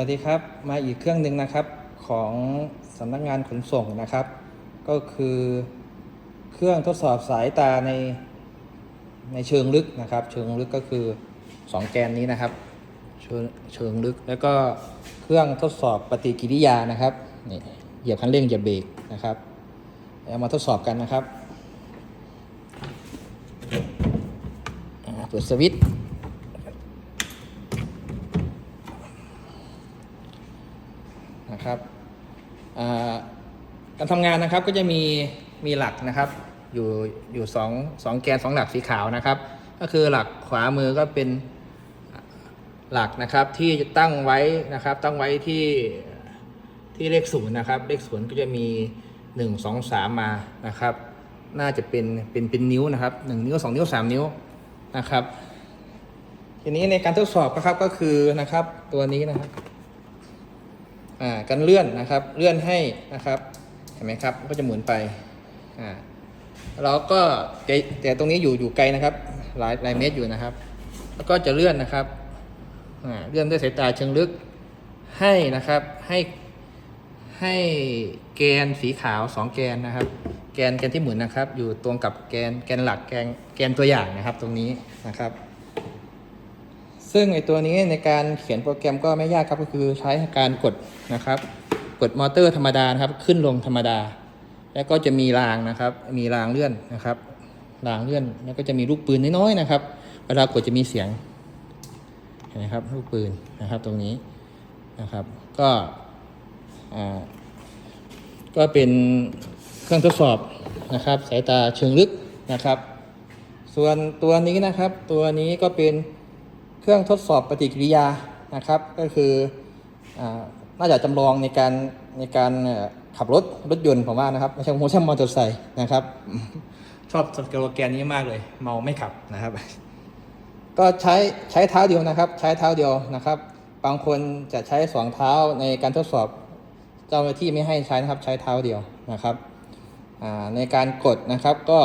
วัสดีครับ มาอีกเครื่องหนึ่งนะครับของสำนักงานขนส่งนะครับ ก็คือเครื่องทดสอบสายตาในในเชิงลึกนะครับ เชิงลึกก็คือ 2 แกนนี้นะครับเชิงเชิงลึกแล้วก็เครื่องทดสอบปฏิกิริยานะครับนี่เหยียบคันเร่งเหยียบเบรกนะครับเอามาทดสอบกันนะครับเปิดสวิตช์ นะครับการทำงานนะครับก็จะมีมีหลักนะครับ อยู่อยู่สองสองแกนสองหลักสีขาวนะครับ ก็คือหลักขวามือก็เป็นหลักนะครับที่จะตั้งไว้นะครับตั้งไว้ที่ที่เลขศูนย์นะครับ เลขศูนย์ก็จะมี1 2 3มานะครับ น่าจะเป็นเป็นเป็นนิ้วนะครับ1นิ้ว2นิ้ว3นิ้วนะครับ ทีนี้ในการทดสอบนะครับก็คือนะครับตัวนี้นะครับ อ่าการเลื่อนนะครับ เลื่อนให้นะครับเห็นไหมครับก็จะหมุนไปอ่าเราก็แต่แต่ตรงนี้อยู่อยู่ไกลนะครับ หลายหลายเมตรอยู่นะครับ แล้วก็จะเลื่อนนะครับอ่าเลื่อนด้วยสายตาเชิงลึกให้นะครับให้ให้แกนสีขาวสองแกนนะครับ แกนแกนที่หมุนนะครับ อยู่ตรงกับแกนแกนหลักแกนแกนตัวอย่างนะครับ ตรงนี้นะครับ ซึ่งไอตัวนี้ในการเขียนโปรแกรมก็ไม่ยากครับก็คือใช้การกดนะครับ กดมอเตอร์ธรรมดาครับขึ้นลงธรรมดา แล้วก็จะมีรางนะครับ มีรางเลื่อนนะครับรางเลื่อนแล้วก็จะมีลูกปืนน้อยๆนะครับ เวลากดจะมีเสียงเห็นไหมครับลูกปืนนะครับตรงนี้นะครับ ก็อ่าก็เป็นเครื่องทดสอบนะครับ สายตาเชิงลึกนะครับ ส่วนตัวนี้นะครับ ตัวนี้ก็เป็น เครื่องทดสอบปฏิกิริยานะครับ ก็คืออาน่าจะจำลองในการในการเอ่อขับรถรถยนต์ผมว่านะครับไม่ใช่ไม่ใช่มอเตอร์ไซค์นะครับ ชอบสโลแกนนี้มากเลย เมาไม่ขับนะครับ ก็ใช้ใช้เท้าเดียวนะครับ ใช้เท้าเดียวนะครับ บางคนจะใช้สองเท้าในการทดสอบ เจ้าหน้าที่ไม่ให้ใช้นะครับ ใช้เท้าเดียวนะครับอ่าในการกดนะครับก็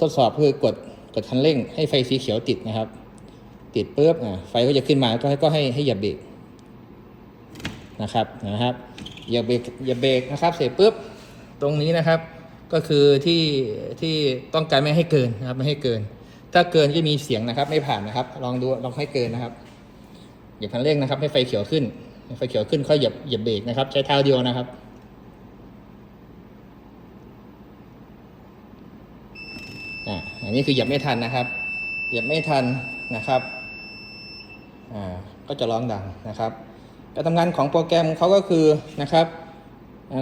ทดสอบคือกดกดคันเร่งให้ไฟสีเขียวติดนะครับ ติดปุ๊บอะไฟก็จะขึ้นมาก็ให้ก็ให้ให้เหยียบเบรกนะครับนะครับเหยียบเบรกเหยียบเบรกนะครับ เสร็จปุ๊บตรงนี้นะครับ ก็คือที่ที่ต้องการไม่ให้เกินนะครับไม่ให้เกิน ถ้าเกินก็มีเสียงนะครับ ไม่ผ่านนะครับ ลองดูลองให้เกินนะครับเหยียบคันเร่งนะครับ ให้ไฟเขียวขึ้นไฟเขียวขึ้นค่อยเหยียบเหยียบเบรกนะครับ ใช้เท้าเดียวนะครับอ่าอันนี้คือเหยียบไม่ทันนะครับเหยียบไม่ทันนะครับ ก็จะร้องดังนะครับ การทำงานของโปรแกรมเขาก็คือนะครับ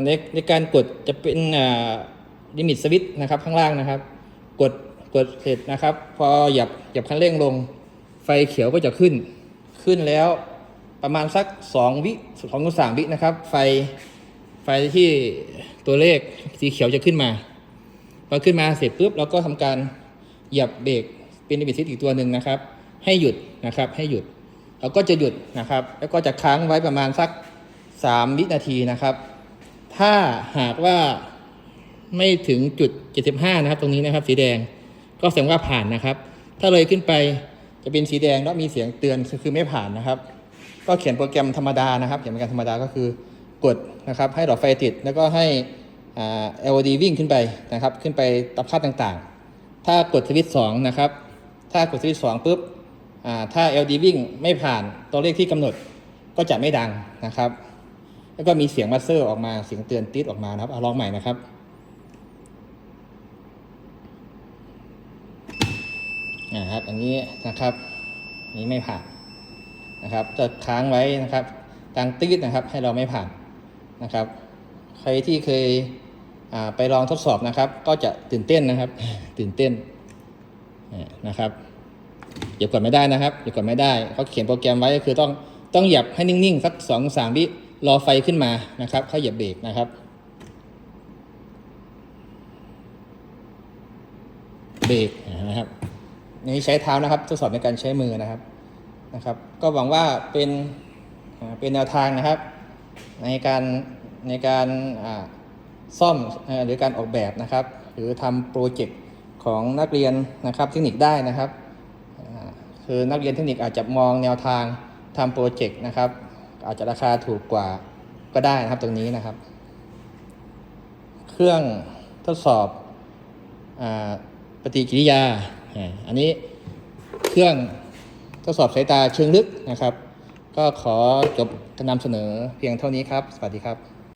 ในในการกดจะเป็นลิมิตสวิตนะครับข้างล่างนะครับ กดกดเสร็จนะครับ พอหยียบหยียบคันเร่งลง ไฟเขียวก็จะขึ้น ขึ้นแล้วประมาณสัก 2 วิสองถึงสามวินะครับ ไฟไฟที่ตัวเลขสีเขียวจะขึ้นมาพอขึ้นมาเสร็จปุ๊บเราก็ทำการหยียบเบรกเป็นลิมิตซิตอีกตัวหนึ่งนะครับ ให้หยุดนะครับให้หยุด เราก็จะหยุดนะครับ แล้วก็จะค้างไว้ประมาณสัก 3 วินาทีนะครับ ถ้าหากว่าไม่ถึงจุด 75 นะครับ ตรงนี้นะครับ สีแดงก็แสดงว่าผ่านนะครับ ถ้าเลยขึ้นไปจะเป็นสีแดงแล้วมีเสียงเตือนคือไม่ผ่านนะครับ ก็เขียนโปรแกรมธรรมดานะครับ เขียนโปรแกรมธรรมดาก็คือกดนะครับ ให้หลอดไฟติด แล้วก็ให้อ่า LED วิ่งขึ้นไปนะครับ ขึ้นไปตามค่าต่างๆ ถ้ากดสวิตช์สองนะครับ ถ้ากดสวิตช์สองปุ๊บ ถ้า LD วิ่งไม่ผ่านตัวเลขที่กำหนดก็จะไม่ดังนะครับ แล้วก็มีเสียงบัสเซอร์ออกมาเสียงเตือนติดออกมานะครับเอาลองใหม่นะครับอ่าครับอันนี้นะครับนี้ไม่ผ่านนะครับ จะค้างไว้นะครับกลางตีดนะครับให้เราไม่ผ่านนะครับ ใครที่เคยไปลองทดสอบนะครับ ก็จะตื่นเต้นนะครับ ตื่นเต้นนะครับ อย่ากดไม่ได้นะครับอย่ากดไม่ได้เขาเขียนโปรแกรมไว้ก็คือต้องต้องเหยียบให้นิ่งๆสักสองสามวิรอไฟขึ้นมานะครับเขาเหยียบเบรกนะครับเบรกนะครับนี่ใช้เท้านะครับทดสอบในการใช้มือนะครับนะครับ ก็หวังว่าเป็นเป็นแนวทางนะครับ ในการในการซ่อมหรือการออกแบบนะครับ หรือทำโปรเจกต์ของนักเรียนนะครับเทคนิคได้นะครับ คือนักเรียนเทคนิคอาจจะมองแนวทางทำโปรเจกต์นะครับ อาจจะราคาถูกกว่าก็ได้นะครับตรงนี้นะครับ เครื่องทดสอบอปฏิกิริยา อันนี้เครื่องทดสอบสายตาเชิงลึกนะครับ ก็ขอจบการนำเสนอเพียงเท่านี้ครับ สวัสดีครับ